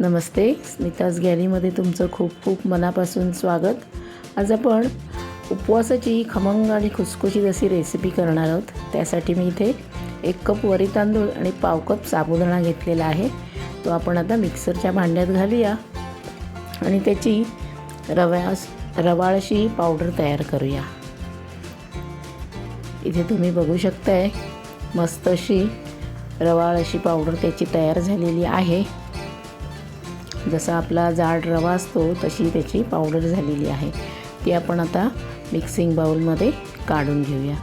नमस्ते स्मिताज गॅलीमध्ये तुमचं खूप खूप मनापासून स्वागत. आज आपण उपवासाची खमंग आणि खुसखुशीत अशी रेसिपी करणार आहोत. त्यासाठी मी इथे एक कप वरी तांदूळ आणि पाव कप साबुदाणा घेतलेला आहे. तो आपण आता मिक्सरच्या भांड्यात घालूया. आणि त्याची रव्यास रवाळशी पावडर तयार करूया. इथे तुम्ही बघू शकताय मस्त अशी रवाळ अशी पावडर त्याची तयार झालेली आहे. जसा आपला जाड रवा असतो तशी त्याची पावडर झालेली आहे. ती आपण आता मिक्सिंग बाऊलमध्ये काढून घेऊया.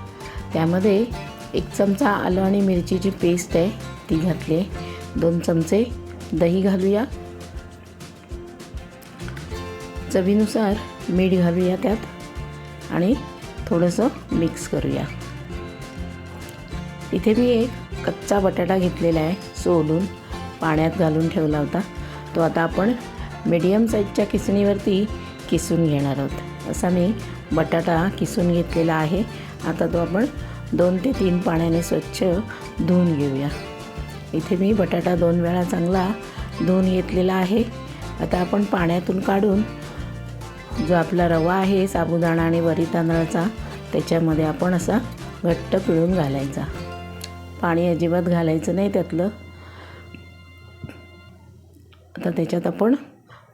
त्यामध्ये एक चमचा आलं आणि मिरचीची पेस्ट आहे ती घातली आहे. दोन चमचे दही घालूया. चवीनुसार मीठ घालूया त्यात आणि थोडंसं मिक्स करूया. इथे मी एक कच्चा बटाटा घेतलेला आहे सोलून पाण्यात घालून ठेवला होता. तो आता आपण मीडियम साईजच्या किसणीवरती किसून घेणार आहोत. असा मी बटाटा किसून घेतलेला आहे. आता तो आपण दोन ते तीन पाण्याने स्वच्छ धुवून घेऊया. इथे मी बटाटा दोन वेळा चांगला धुवून घेतलेला आहे. आता आपण पाण्यातून काढून जो आपला रवा आहे साबुदाणा आणि वरी तांदळाचा त्याच्यामध्ये आपण असा घट्ट पिळून घालायचा. पाणी अजिबात घालायचं नाही त्यातलं. आता त्याच्यात आपण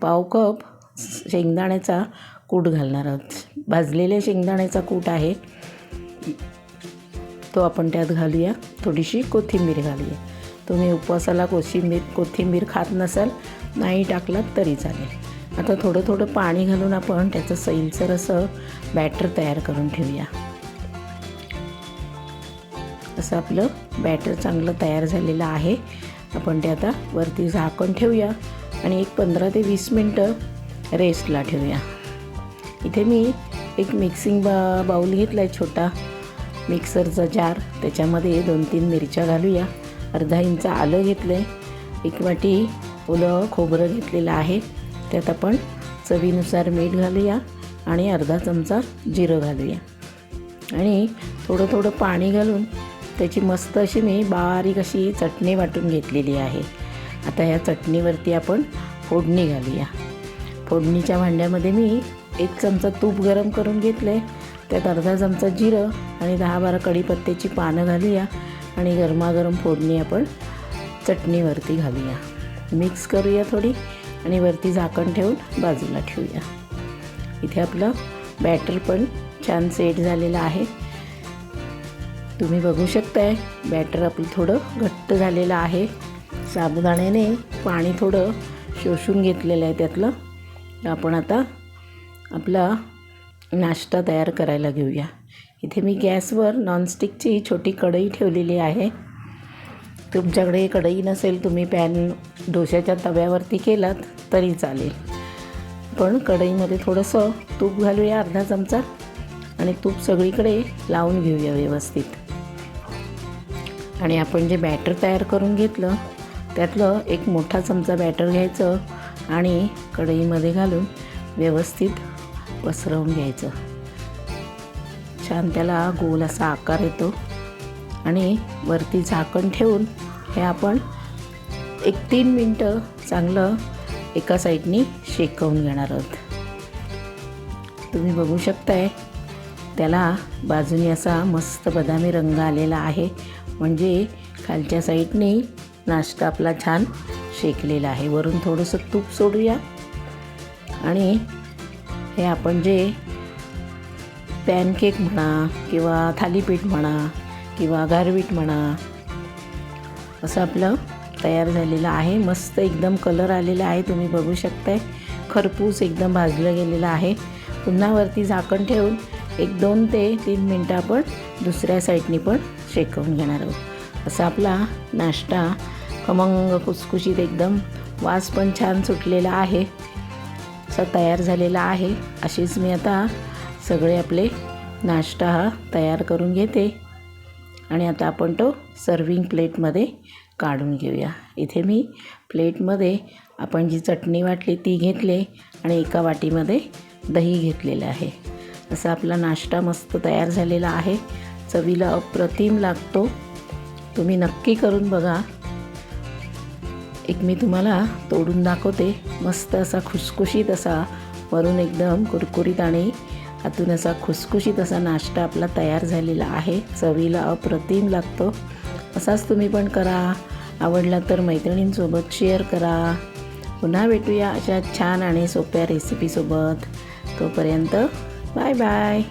पाव कप शेंगदाण्याचा कूट घालणार आहोत. भाजलेल्या शेंगदाण्याचा कूट आहे. तो आपण त्यात घालूया. थोडीशी कोथिंबीर घालूया. तुम्ही उपवासाला कोशिंबीर कोथिंबीर खात नसाल नाही टाकलात तरी चालेल. आता थोडं थोडं पाणी घालून आपण त्याचं सैलसर असं बॅटर तयार करून ठेवूया. असं आपलं बॅटर चांगलं तयार झालेलं आहे. आपण ते आता वरती झाकण ठेवूया आणि एक पंधरा ते वीस मिनटं रेस्टला ठेवूया. इथे मी एक मिक्सिंग बा बाऊल घेतला आहे छोटा. मिक्सरचा जार त्याच्यामध्ये दोन तीन मिरच्या घालूया. अर्धा इंच आलं घेतलं आहे एक वाटी ओलं खोबरं घेतलेलं आहे. त्यात आपण चवीनुसार मीठ घालूया आणि अर्धा चमचा जिरं घालूया. आणि थोडं थोडं पाणी घालून त्याची मस्त अशी मी बारीक अशी चटणी वाटून घेतलेली आहे. आता या चटणीवरती आपण फोडणी घालूया. फोडणीच्या भांड्यामध्ये मी एक चमचा तूप गरम करून घेतलं आहे त्यात अर्धा चमचा जिरं आणि दहा बारा कढीपत्त्याची पानं घालूया आणि गरमागरम फोडणी आपण चटणीवरती घालूया. मिक्स करूया थोडी आणि वरती झाकण ठेवून बाजूला ठेवूया. इथे आपलं बॅटर पण छान सेट झालेलं आहे. तुम्ही बघू शकताय बॅटर आपलं थोडं घट्ट झालेलं आहे. साबुदाण्याने पाणी थोडं शोषून घेतलेलं आहे त्यातलं. आपण आता आपला नाश्ता तयार करायला घेऊया. इथे मी गॅसवर नॉनस्टिकची छोटी कढई ठेवलेली आहे. तुमच्याकडे कढई नसेल तुम्ही पॅन डोशाच्या तव्यावरती केलात तरी चालेल. पण कढईमध्ये थोडंसं तूप घालूया अर्धा चमचा. आणि तूप सगळीकडे लावून घेऊया व्यवस्थित. आणि आपण जे बॅटर तयार करून घेतलं त्यातलं एक मोठा चमचा बॅटर घ्यायचं आणि कढईमध्ये घालून व्यवस्थित पसरवून घ्यायचं. छान त्याला गोल असा आकार येतो आणि वरती झाकण ठेवून हे आपण एक तीन मिनटं चांगलं एका साईडनी शेकवून घेणार आहोत. तुम्ही बघू शकताय त्याला बाजूने असा मस्त बदामी रंग आलेला आहे. म्हणजे खालच्या साईडने नाश्ता आपला छान शेकलेला आहे. वरून थोडंसं तूप सोडूया. आणि हे आपण जे पॅनकेक म्हणा किंवा थालीपीठ म्हणा किंवा गारवीट म्हणा असं आपलं तयार झालेलं आहे. मस्त एकदम कलर आलेला आहे. तुम्ही बघू शकताय. खरपूस एकदम भाजलं गेलेलं आहे. पुन्हा वरती झाकण ठेवून एक दोन ते तीन मिनटं आपण दुसऱ्या साईडनी पण शेकवून घेणार आहोत. असा आपला नाश्ता खमंग कुसकुशीत एकदम वास पण छान सुटलेला आहे. असा तयार झालेला आहे. अशीच मी आता सगळे आपले नाश्ता हा तयार करून घेते. आणि आता आपण तो सर्विंग प्लेटमध्ये काढून घेऊया. इथे मी प्लेटमध्ये आपण जी चटणी वाटली ती घेतली आणि एका वाटीमध्ये दही घेतलेलं आहे. असा आपला नाश्ता मस्त तयार झालेला आहे. चवीला अप्रतिम लागतो. तुम्ही नक्की करून बघा. एक मी तुम्हाला तोडून दाखवते. मस्त असा खुसखुशीत असा वरून एकदम कुरकुरीत आणि आतून असा खुसखुशीत असा नाश्ता आपला तयार झालेला आहे. चवीला अप्रतिम लागतो. असाच तुम्ही पण करा. आवडला तर मैत्रिणींसोबत शेअर करा. पुन्हा भेटूया अशा छान आणि सोप्या रेसिपीसोबत तोपर्यंत Bye bye.